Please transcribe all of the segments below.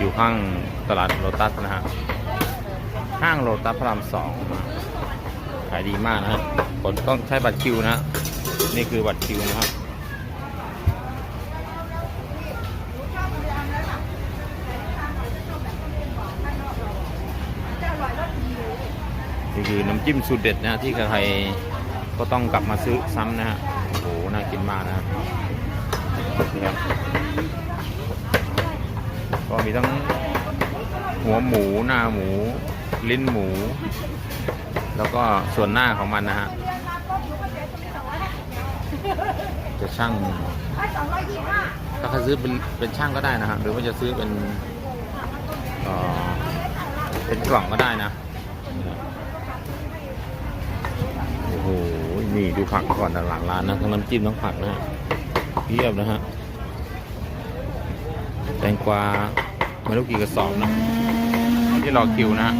อยู่ข้างตลาดโลตัสนะฮะห้างโลตัสพระรามสองขายดีมากนะฮะกดต้องใช้บัตรคิวนะ นี่คือบัตรคิวนะครับนี่คือน้ำจิ้มสูตรเด็ดนะที่ใครก็ต้องกลับมาซื้อซ้ำนะฮะโอ้โหน่ากินมากนะครับนี่ครับ ก็มีทั้งหัวหมูหน้าหมู ลิ้นหมู แล้วก็ส่วนหน้าของมันนะฮะจะช่างถ้าใครซื้อเป็นเป็นช่างก็ได้นะฮะหรือว่าจะซื้อเป็นเออเป็นกล่องก็ได้นะโอ้โหนี่ดูผักก่อนนะหลังร้านนะทั้งน้ำจิ้มทั้งผักนะฮะเพียบนะฮะ แตงกวาไม่รู้กี่กระสอบนะที่รอคิวนะฮะ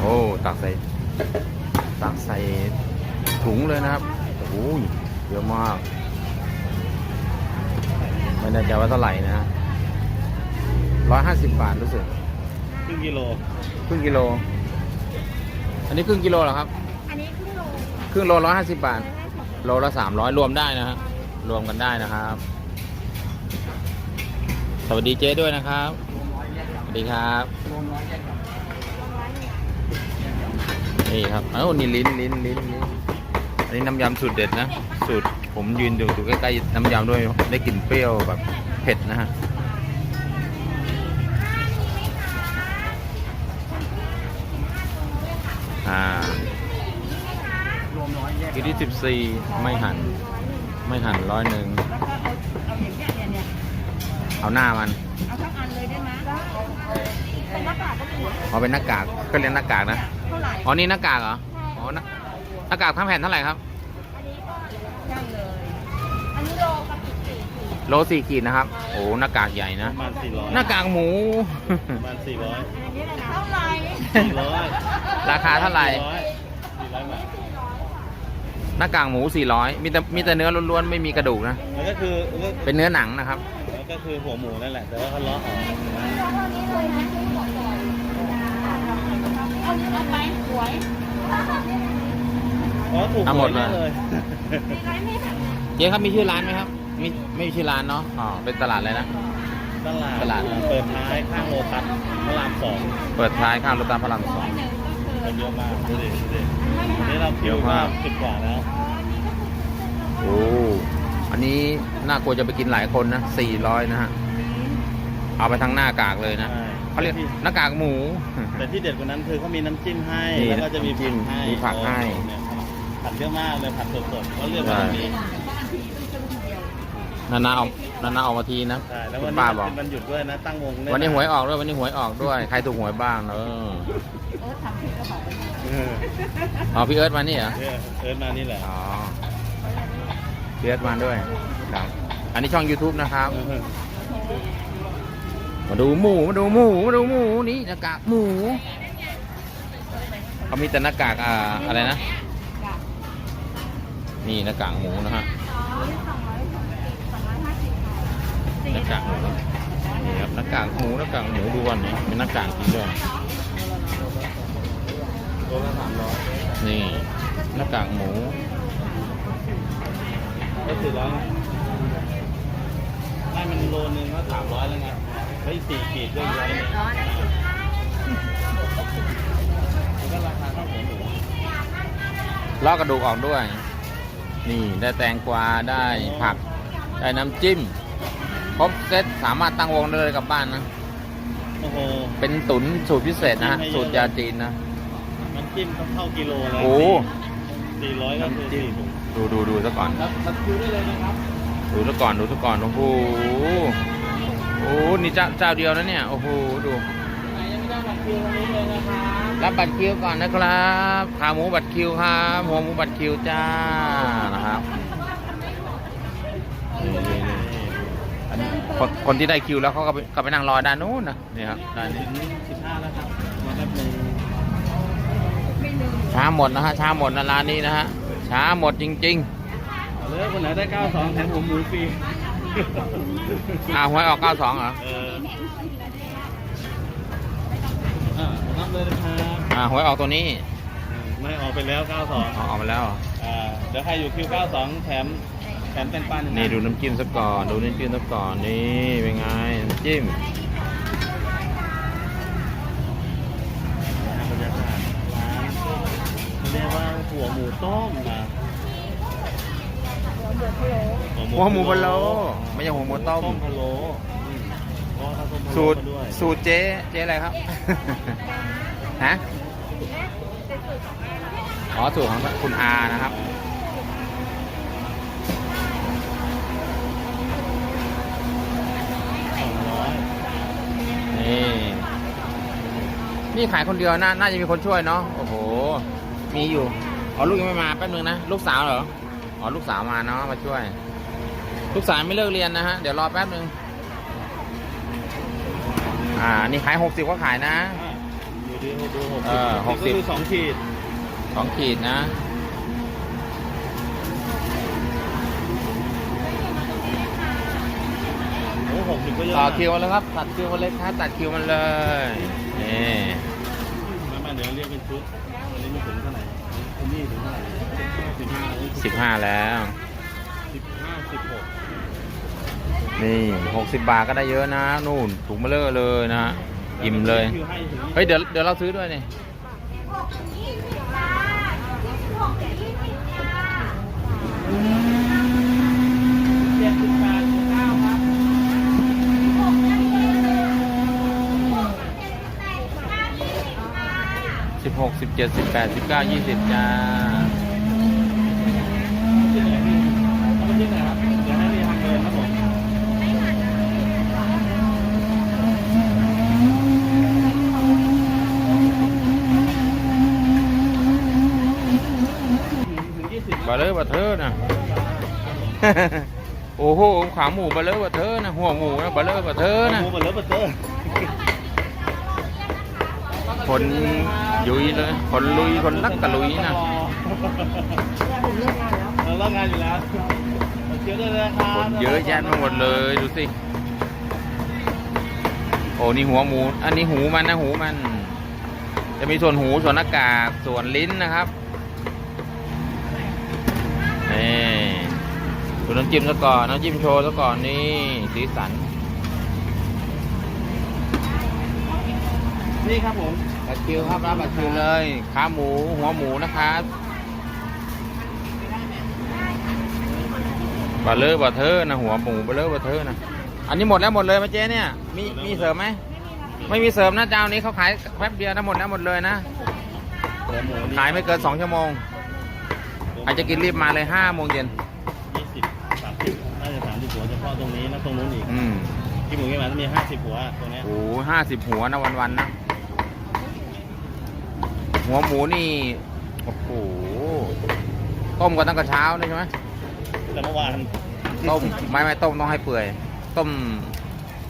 โอ้ ตักใส่ ตักใส่ถุงเลยนะครับ โอ้โหเยอะมาก ไม่แน่ใจว่าเท่าไหร่นะฮะ ร้อยห้าสิบบาทรู้สึกครึ่งกิโลครึ่งกิโล อันนี้ครึ่งกิโลเหรอครับ อันนี้ครึ่งโลครึ่งโลร้อยห้าสิบบาท โลละสามร้อยรวมได้นะฮะรวมกันได้นะครับ สวัสดีเจ๊ด้วยนะครับ สวัสดีครับนี่ครับเอ้านี่ลิ้นลิ้นลิ้นลิ้นอันนี้น้ำยำสูตรเด็ดนะ สูตรผมยืนอยู่อยู่ใกล้ๆน้ำยำด้วยได้กลิ่นเปรี้ยวแบบเผ็ดนะฮะ อ่ากิ ที่สิบสี่ไม่หั่นไม่หั่นร้อยหนึ่งเอาอย่างเงี้ยเนี่ยเนี่ยเอาหน้ามันเอาทั้งอันเลยได้ไหมเป็นหน้ากากก็มีเอาเป็นหน้ากากก็เรียนหน้ากากนะเท่าไหร่อ๋อนี่หน้ากากเหรออ๋อหน้าหน้ากากทั้งแผ่นเท่าไหร่ครับ อันนี้ก็ช่างเลย อันนี้โลกับอีกสี่ขีดโลสี่ขีดนะครับโอ้หน้ากากใหญ่ปนะระมาณสี่ร้อยหน้ากากหมู ประมาณสี่ร้อยอันนี้เลยนะเท่าไหร่ สี่ร้อยราคาเท่าไหร่ สี่ร้อยสี่ร้อยบาท หน้ากากหมู 400 มีแต่มีแต่เนื้อล้วนๆ ไม่มีกระดูกนะแล้วก็คือแล้วเป็นเนื้อหนังนะครับแล้วก็คือหัวหมูนั่นแหละ แต่ว่าเขาเลาะออกเอานี้เอาไปหวยอ๋อถูกเอาหมดเลยวยเลยมีไรไม่ทำเจ๊ครับมีชื่อร้านไหมครับ มีไม่มีชื่อร้านเนาะ อ๋อ เป็นตลาดอะไรนะ ตลาดตลาด เปิดท้ายข้างโลตัสพระรามสองเปิดท้ายข้างรถตามพระรามสองคนเยอะมากดูดิดูดิวั นนี้เราคิวเยอะมามากสิบกว่าแล้วโอ้อันนี้น่ากลัวจะไปกินหลายคนนะ400นะฮะ เอาไปทั้งหน้ากากเลยนะใช่เขาเรียกหน้ากากหมู แต่ที่เด็ดกว่านั้นคือเขามีน้ำจิ้มให้นี่แล้วก็จะมีน้ำจิ้ผัมกให้มีผักให้เนี่ยผักเยอะมากเลยผักสดๆเขาเลือกมาแบบนี้นานาเอานานาออกมาทีนะใช่แล้วคุวันณนี้ป้ามันบอกเป็นวันหยุดด้วยนะตั้งวงเล่วันนี้หวยออกด้วยวันนี้หวยออกด้วย ใครถูกหวยบ้างเออเออทำผิดก็บอกไปเอออ๋อพี่เอิร์ธมานี่เหรอเออเอิร์ธมานี่แหละอ๋อพี่เอิร์ธมาด้วยครับ อันนี้ช่อง YouTube นะครับ มาดูหมู มาดูหมู มาดูหมู นี่หน้ากากหมู เขามีแต่หน้ากากอ่าอะไรนะจ้ะนี่หน้ากากหมูนะฮะสองร้อยสองร้อยสองร้อยห้าสิบค่ะหน้ากากหมูนี่ครับหน้ากากหมูหน้ากากหมูดูวันนี้เป็นหน้ากากจริงด้วย ตัวละสามร้อยนี่หน้ากากหมูก็สี่ร้อยไม่มันโลนึงก็สามร้อยแล้วไงเฮ้ยสี่ขีดก็อีกร้อยหนึงร้อยนะสิมันก็ราคาเท่าหัวหมูลอกกระดูกออกด้วย นี่ได้แตงกวาได้ผัก ได้น้ำจิ้ม ครบเซตสามารถตั้งวงได้เลยกลับบ้านนะ โอ้โห เป็นตุ๋นสูตรพิเศษนะฮะสูตรยาจีนนะน้ำ จิ้มต้องเข้ากิโลแล้วโอ้สี่ร้อยก็คือสี่ถุงดูดูดูซะก่อน ครับทัดคิวได้เลยนะครับดูซะก่อนดูซะก่อนโอ้โหโอ้นี่เจ้าเจ้าเดียวนะเนี่ยโอ้โหดู ไหนยังไม่ได้บัตรคิวตรงนี้เลยนะครับรับบัตรคิวก่อนนะครับขาหมูบัตรคิวครับหัวหมูบัตรคิวจ้านะครับนี่นี่นี่อันนี้เปิคนคนที่ได้คิวแล้วเขาก็ไปก็ไปนั่งรอด้านนู้นนะนี่ครับด้านนี้ ถึงสิบห้าแล้วครับมาแป๊บ ช้าหมดนะฮะช้าหมดนะร้านนี้นะฮะช้าหมดจริงเอาเลยคนไหนได้เก้าสองแถมผมหมูฟรีๆอ่าหวยออก 92เหรอเอออ่ารับเลยนะครับอ่าหวยออกตัวนี้อืมไม่ออกไปแล้วเก้าสองอ๋อออกมาแล้วเหรออ่าเดี๋ยวใครอยู่คิวเก้าสองแถมแถมเป็นปันหงนี่ดูน้ำจิ้มสักก่อน ดูน้ำจิ้มสักก่อนนี่เป็นไงน้ำจิ้ม บรรยากาศร้านเรียกว่า หัวหมูต้มนะหัวหมูพะโล้ไม่ใช่หัวหมูต้มต้มพะโล้อืมเพราะว่าถ้าต้มพะโล้สูตรมาด้วยสูตรเจ๊เจ๊อะไรครับฮะอ๋อสูตรของคุณอานะครับสองร้อยนี่นี่ขายคนเดียวน่าน่าจะมีคนช่วยเนาะโอ้โห มีอยู่ อ๋อลูกยังไม่มาแป๊บนึงนะลูกสาวเหรออ๋อลูกสาวมาเนาะมาช่วย ลูกสาวไม่เลิกเรียนนะฮะเดี๋ยวรอแป๊บนึงอ่านี่ขายหกสิบก็ขายนะอะดูดิดูหกเออหกสิบก็คือสองขีดสองขีดนะ โอ้หกสิบก็เยอะต่อนะคิวมาเลยครับตัดคิวมาเลยครับตัดคิวมันเลยนี่ มามาเดี๋ยวเรียกเป็นชุด สิบห้าแล้ว สิบห้าสิบหกนี่หกสิบบาทก็ได้เยอะนะ นู่นถุงมาเลอะเลยนะอิ่มเลย เฮ้ย เดี๋ยวเดี๋ยวเราซื้อด้วยนี่สิบแปดสิบเก้าครับสิบหกสิบเจ็ดสิบแปดสิบเก้ายี่สิบจ้า ที่ไหนพี่เอาไปที่ไหนครับเดี๋ยวให้เรียนทางเดินครับผม บาเลอบาเทอนะ โอ้โหขาหมูบาเลอบาเทอนะหัวหมูนะบาเลอบาเทอนะโอ้โหเหมือนรถบัสเตอ คนยุยเลย คนลุย คนรักตะลุยนะเราเลิกงานอยู่แล้วเชื่อด้วยนะครับคนเยอะแยะไปหมดเลยดูสิ โอ้นี่หัวหมู อันนี้หูมันนะหูมัน จะมีส่วนหูส่วนหน้ากากส่วนลิ้นนะครับนี่ดูน้ำจิ้มซะก่อนน้ำจิ้มโชว์ซะก่อนนี่สีสัน นี่ครับผมบัตรคิวครับรับบัตรคิวเลยขาหมูหัวหมูนะครับบะเลอร์บะเทอร์นะหัวหมูบะเลอร์บะเทอร์นะอันนี้หมดแล้วหมดเลยไหมเจ๊เนี่ยมีมีเสริมไหมไม่มีเสริมนะเจ้านี้เขาขายแป๊บเดียวนะหมดแล้วหมดเลยนะหัวหมูนี่ขายไม่เกินสองชั่วโมงใครจะกินรีบมาเลยห้าโมงเย็นยี่สิบสามสิบน่าจะสามสิบหัวเฉพาะตรงนี้นะตรงนู้นอีกอืมที่หมูกี่หมาต้องมีห้าสิบหัวตรงเนี้ยโอ้ห้าสิบหัวนะวันๆนะ หัวหมูนี่ โอ้โห ต้มกันตั้งแต่เช้าเลยใช่ไหมแต่เมื่อวานต้มไม่ไม่ต้มต้องให้เปื่อย ต้ม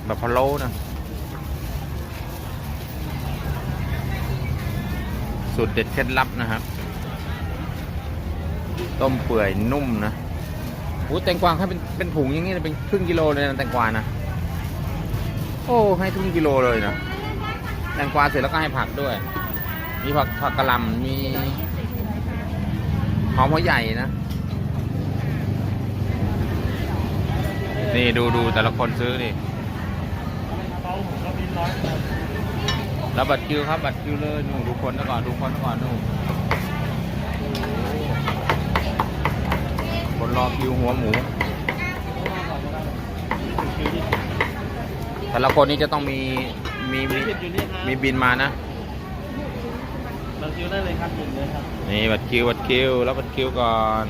แบบพะโล้นะสูตรเด็ดเคล็ดลับนะครับ ต้มเปื่อยนุ่มนะโอ้แตงกวาให้เป็นเป็นถุงอย่างนี้เลยเป็นครึ่งกิโลเลยนะแตงกวานะโอ้ให้ครึ่งกิโลเลยนะแตงกวาเสร็จแล้วก็ให้ผักด้วย มีผักผักกะหล่ำมีหอมหัวใหญ่นะ นี่ดูดูแต่ละคนซื้อนี่แล้วบัตรคิวครับบัตรคิวเลยนู่ดูคนก่อนดูคนก่อนนู่คนรอคิวหัวหมูแต่ละคนนี้จะต้องมีมีมีมีบินมานะ คิวได้เลยครับหนึ่งเลยครับนี่บัตรคิวบัตรคิวแล้วบัตรคิวก่อน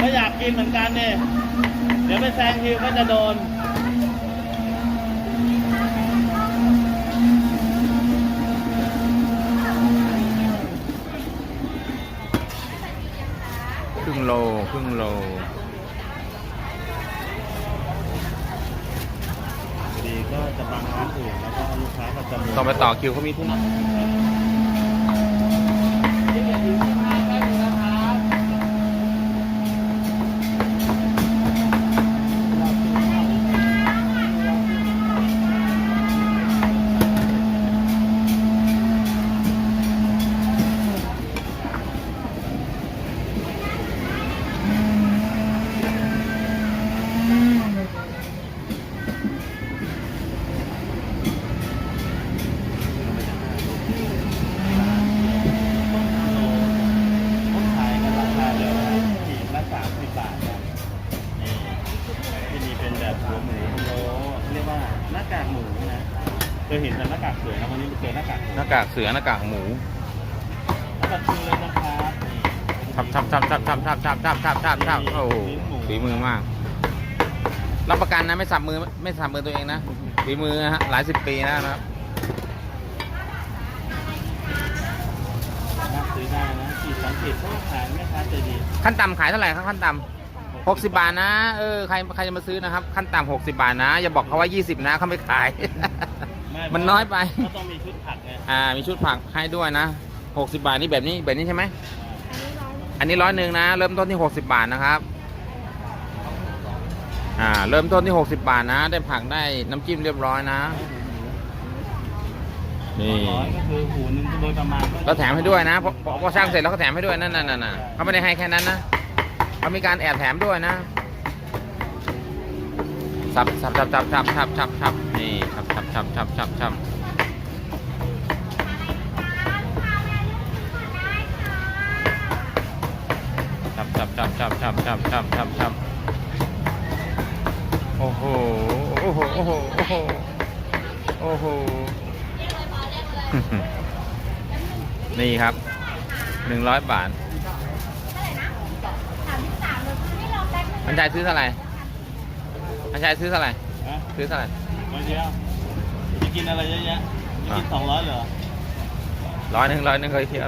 ก็อยากกินเหมือนกันเนี่ยเดี๋ยวไปแซงคิวก็จะโดนครึ่งโลครึ่งโล พอดีก็จะ บางร้านอื่นแล้วก็ลูกค้าก็จะมีต้องไปต่อคิวเขามีที่นั่น สือหน้ากากหมูหน้ากากชูเลยนะครับนี่ทับทับทับทับทับทับทับทับทับทับทับโอ้โหฝีมือมาก รับประกันนะไม่สับมือไม่สับมือตัวเองนะฝีมือฮะหลายสิบปีแล้วนะครับสามารถซื้อได้นะขีดสองขีดก็ขายแม่ค้าใจดีขั้นต่ำขายเท่าไหร่ครับขั้นต่ำหกสิบาทนะ เออ ใครใครจะมาซื้อนะครับ ขั้นต่ำหกสิบาทนะ อย่าบอกเขาว่ายี่สิบนะเขาไม่ขายไมันน้อยไป ก็ต้องมีชุดผักไงอ่า มีชุดผักให้ด้วยนะหกสิบาทนี่แบบนี้แบบนี้ใช่ไหม อันนี้ร้อยหนึ่งอันนี้ร้อยหนึ่งนะ เริ่มต้นที่หกสิบาทนะครับ อ่า เริ่มต้นที่หกสิบาทนะ ได้ผักได้น้ำจิ้มเรียบร้อยนะ นี่ ร้อยก็คือหูหนึ่งโดยประมาณก็แถมให้ด้วยนะพอพอพอช่างเสร็จแล้วก็แถมให้ด้วยนั่นนั่นนั่นน่ะเขาไม่ได้ให้แค่นั้นนะเขามีการแอบแถมด้วยนะ สับสับสับสับสับสับสับสับนี่สับสับสับสับสับสับสับสับสับสับสับสับสับสับสับโอ้โหโอ้โหโอ้โหโอ้โหโอ้โหนี่ครับหนึ่งร้อยบาทสามสิบสามเลยไม่ลองแป๊บนึงมันชายซื้อเท่าไหร่ มันชายซื้อเท่าไหร่นะซื้อเท่าไหร่วันเดียวจะกินอะไรเยอะแยะจะกินสองร้อยเหรอร้อยหนึ่งร้อยหนึ่งเคยเที่ยว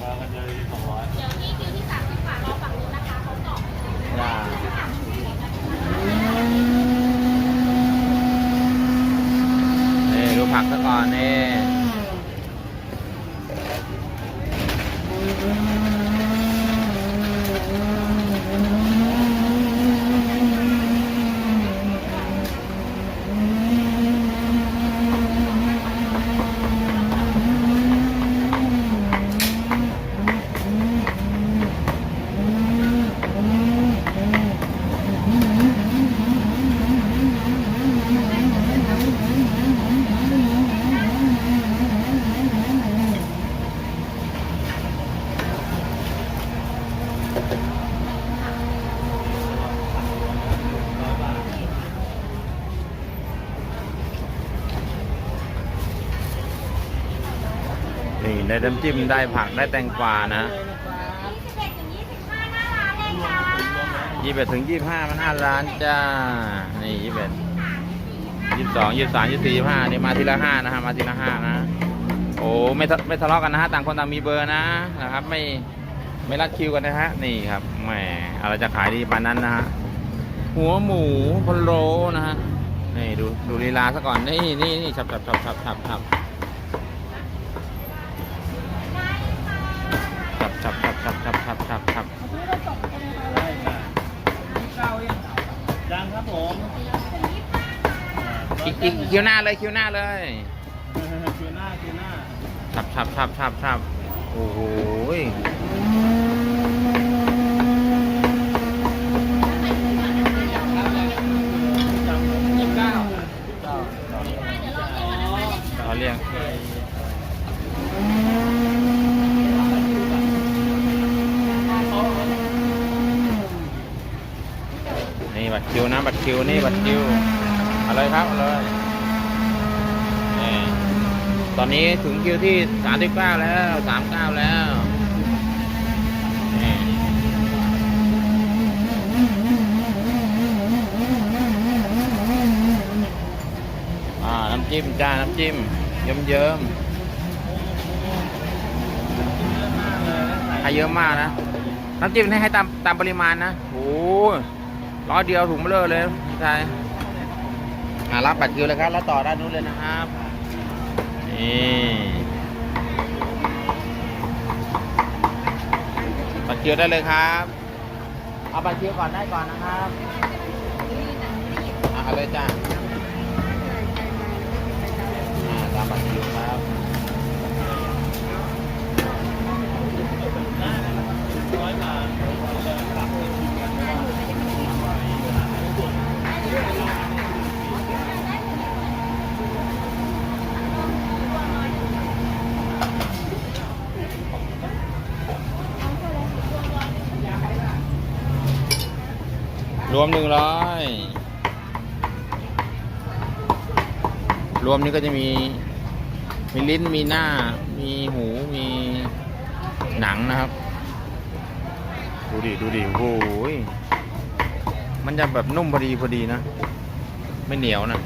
มากันเดียวจะกินสองร้อยเดี๋ยวที่คิวที่สามสิบกว่ารอฝั่งนู้นนะคะเขาตอบจ้านี่ดูผักซะก่อนนี่ น้ำจิ้มได้ผักได้แตงกวานะยี่สิบเอ็ดถึงยี่สิบห้าหน้าร้านเลยจ้ายี่สิบถึงยี่สิบห้ามันห้าร้านจ้า นี่ยี่สิบเอ็ดยี่สิบสองยี่สิบสามยี่สิบสี่ยี่สิบห้านี่มาทีละห้านะฮะมาทีละห้านะ โอ้ไม่ไม่ทะเลาะกันนะฮะต่างคนต่างมีเบอร์นะนะครับ ไม่ไม่รัดคิวกันนะฮะนี่ครับแหมอะไรจะขายดีปานนั้นนะฮะหัวหมูพะโล้นะฮะนี่ดูดูลีลาซะก่อนนี่นี่นี่ฉับฉับฉับฉับฉับฉับฉับ อีกอีกคิวหน้าเลยคิวหน้าเลยคิวหน้าคิวหน้าฉับฉับฉับฉับฉับโอ้โหย ยี่สิบเก้า เขาเรียกนี่บัตรคิวนะบัตรคิวนี่บัตรคิวเอาเลยครับเอาเลยนี่ตอ นี้ถึงคิวที่สามสิบเก้าแล้วสามเก้าแล้วน้ำจิ้มจ้า น้ำจิ้ม เยิ้มเยิ้มๆให้เยอะมากนะ น้ำจิ้มให้ให้ตามตามปริมาณนะโอ้ยร้อยเดียวถุงเบลอเลยใช่รับบัตรคิวเลยครับ แล้วต่อด้านนู้นเลยนะครับ นี่บัตรคิวได้เลยครับ เอาบัตรคิวก่อนได้ก่อนนะครับ อ่าเอาเลยจ้าอ่าตามบัตรคิวครับ ร้อยบาทเดินกลับไปกินกันได้ รวมหนึ่งร้อยรวมนี้ก็จะมี มีลิ้นมีหน้า มีหูมีหนังนะครับ ดูดิดูดิโอ้ยมันจะแบบนุ่มพอดีพอดีนะ ไม่เหนียวนะ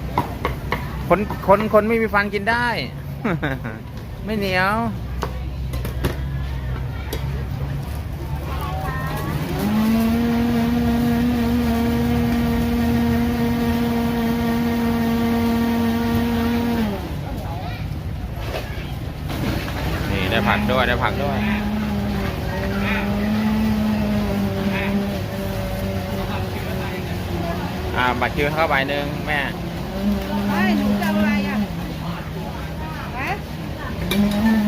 คนคนคนไม่มีฟันกินได้ ไม่เหนียว นี่ ได้ผักด้วยได้ผักด้วยอ่าบัตรคิวเข้าใบหนึ่งแม่ไม่หนูจะอาอะไรอะฮะ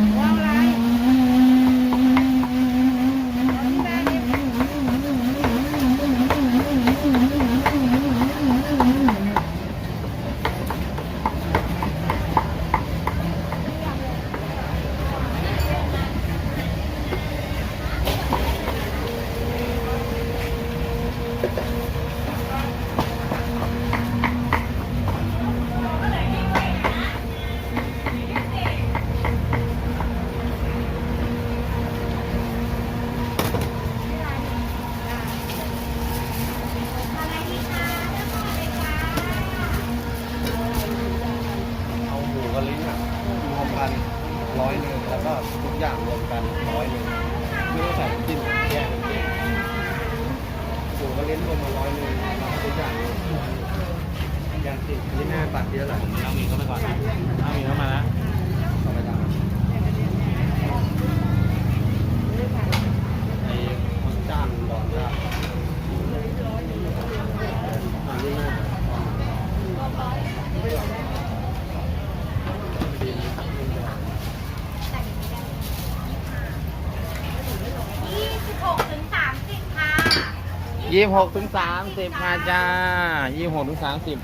ยอะแหละเอาหมีเข้าไปก่อนเอาหมีเข้ามาแล้วเข้าไปแล้วไอ้คนจ้างดอกจ้างอันนี้แม่ยี่สิบหกถึงสามสิบค่ะ ยี่หกถึงสามสิบมาจ้ายี่หกถึงสามสิบ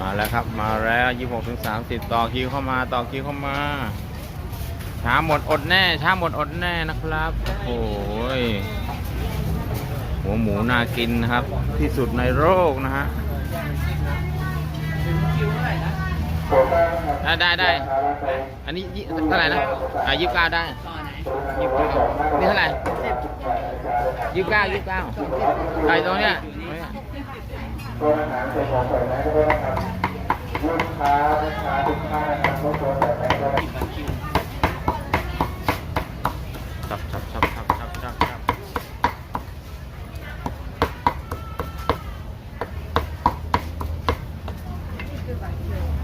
มาแล้วครับมาแล้วยี่หกถึงสามสิบต่อคิวเข้ามาต่อคิวเข้ามาช้าหมดอดแน่ช้าหมดอดแน่นะครับโอ้ยหัวหมูน่ากินนะครับ ที่สุดในโลกนะฮะได้ได้ได้ อันนี้เท่าไหร่นะ อ่ายี่สิบเก้าได้ยี่สิบเก้านี่เท่าไหร่ยี่สิบเก้ายี่สิบเก้าใครตรงเนี้ย ตัวอาหารเป็นของใส่แมสด้วยนะครับลูกค้าลูกค้าทุกท่านนะครับรบกวนใส่แมสด้วยนะครับชับชับชับชับชับชับชับ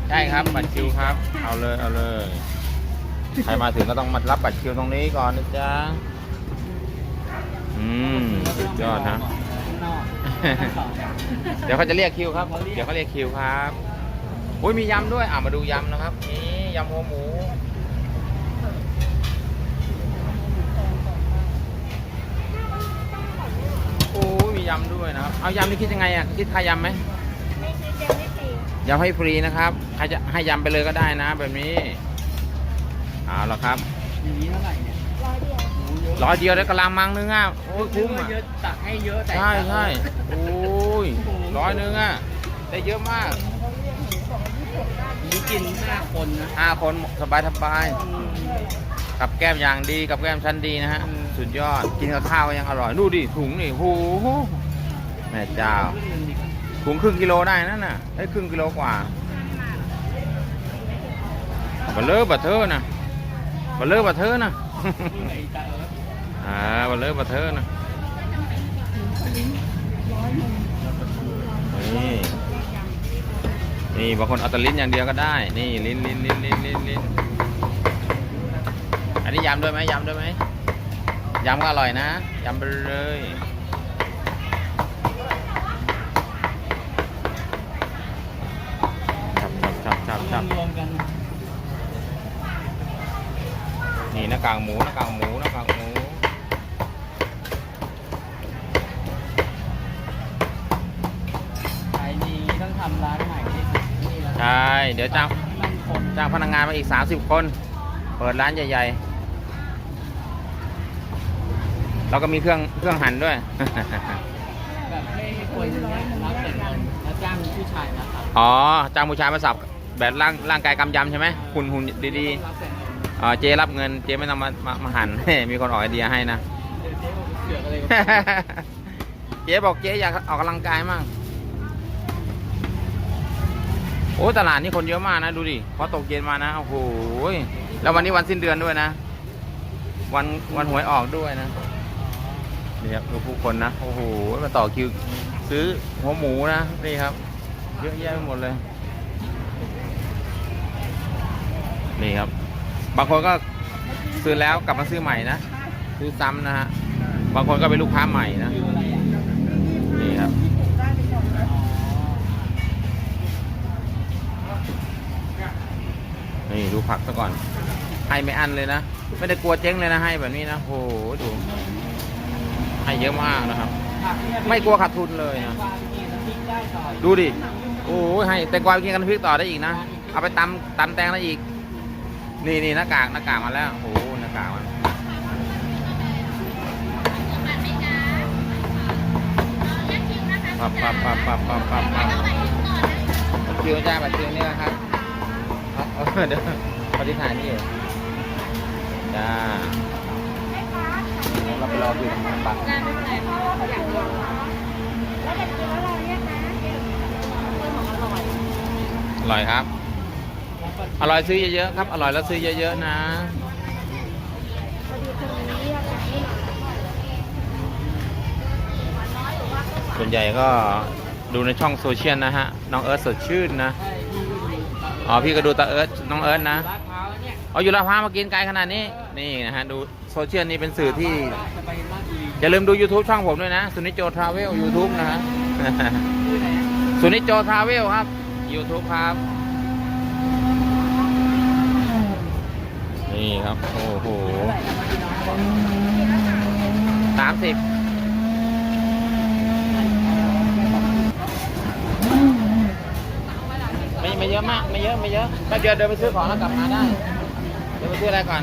ใช่ครับบัตรคิวครับ เอาเลยเอาเลย ใครมาถึงก็ต้องมารับบัตรคิวตรงนี้ก่อนนะจ๊ะ อืมสุดยอดนะ เดี๋ยวเขาจะเรียกคิวครับ เดี๋ยวเขาเรียกคิวครับอุ้ยมียำด้วย อ่ามาดูยำนะครับ นี่ยำหัวหมู โอ้ยมียำด้วยนะครับ เอายำนี่คิดยังไงอะ คิดค่ายำไหมไม่คือเจลไม่ฟรียำให้ฟรีนะครับใครจะให้ยำไปเลยก็ได้นะ แบบนี้ เอาละครับ อย่างนี้เท่าไหร่ ร้อยเดียวได้กะละมังนึงอะโอ้ยคุ้มอะเยอะตักให้เยอะแต่ใช่ใช่โอ้ยร้อยหนึงอะได้เยอะมากนี่กินห้าคนนะห้าคนสบายสบายกับแก้มอย่างดีกับแก้มชั้นดีนะฮะสุดยอดกินกับข้าวก็ยังอร่อยดูดิถุงนี่โอ้โหแม่เจ้าถุงครึ่งกิโลได้นั่นน่ะได้ครึ่งกิโลกว่าบัลเลอร์บัตเทอร์นะบัลเลอร์บัตเทอร์นะไอ่าบัลเลอร์บัตเทอร์นะนี่นี่บางคนเอาแต่ลิ้นอย่างเดียวก็ได้ นี่ลิ้นลิ้นลิ้นลิ้นลิ้นลิ้นอันนี้ยำด้วยไหมยำด้วยไหมยำก็อร่อยนะยำไปเลยจับจับจับจับจับนี่หน้ากากหมูหน้ากากหมูหน้ากากหมู เดี๋ยวจ้างมันคนจ้างพนักงานมาอีก 30 คน เปิดร้านใหญ่ ๆ เราก็มีเครื่องเครื่องหั่นด้วย แบบไม่ให้คนเนี้ยรับแต่เงินแล้วจ้างผู้ชายมาครับอ๋อ จ้างผู้ชายมาสับแบบร่างร่างกายกำยำใช่ไหมหุ่นหุ่นดีรับแต่เงินๆอ๋อเจรับเงินเจไม่ต้องมามามาหั่นมีคนออกไอเดียให้นะ เดี๋ยวเจ๊บอกเสือกอะไรกับเจ๊บอกเจ๊อยากออกกำลังกายมั่ง โอ้ตลาดนี่คนเยอะมากนะดูดิพอตกเย็นมานะโอ้โหแล้ววันนี้วันสิ้นเดือนด้วยนะ วันวันหวยออกด้วยนะนี่ครับดูผู้คนนะโอ้โหมาต่อคิวซื้อหัวหมูนะนี่ครับเยอะแยะไปหมดเลยนี่ครับ บางคนก็ซื้อแล้วกลับมาซื้อใหม่นะซื้อซ้ำนะฮะบางคนก็เป็นลูกค้าใหม่นะ คืออะไรอะ นี่ครับ นี่ดูผักซะก่อน ให้ไม่อั้นเลยนะ ไม่ได้กลัวเจ๊งเลยนะให้แบบนี้นะโหดู ให้เยอะมากนะครับ ไม่กลัวขาดทุนเลยนะดูดิโอ้ยให้แตงกวาไปกินกันพริกต่อได้อีกนะ เอาไปตำตำแตงได้อีก นี่นี่หน้ากากหน้ากากมาแล้วโอ้โหหน้ากากมันปับปับปับปับปับปับปับบัตรคิวจ้าบัตรคิวนี่นะครับ เอาเอาเดี๋ยวปฏิฐานนี่อยู่จ้าเราไปรอคิวทำบัตรแล้วเด็กกินอะไรเนี่ยคะอร่อยครับ อร่อยซื้อเยอะๆครับ อร่อยแล้วซื้อเยอะๆนะส่วนใหญ่ก็ดูในช่องโซเชียลนะฮะ น้องเอิร์ธสดชื่นนะ อ๋อพี่ก็ดูตาเอิร์ธน้องเอิร์ธนะลาดพร้าวเนี่ยเอาอยู่ลาดพร้าวมากินไกลขนาดนี้นี่นะฮะดูโซเชียลนี่เป็นสื่อที่ จะไปลาดบุรีอย่าลืมดู YouTube ช่องผมด้วยนะสุนิจโจทราเวล YouTube นะฮะที่ไหนอะสุนิจโจทราเวลครับ YouTube ครับ นี่ครับ โอ้โหสามสิบ ไม่เยอะมากไม่เยอะไม่เยอะแป๊บเดียวเดินไปซื้อของแล้วกลับมาได้เดินไปซื้ออะไรก่อน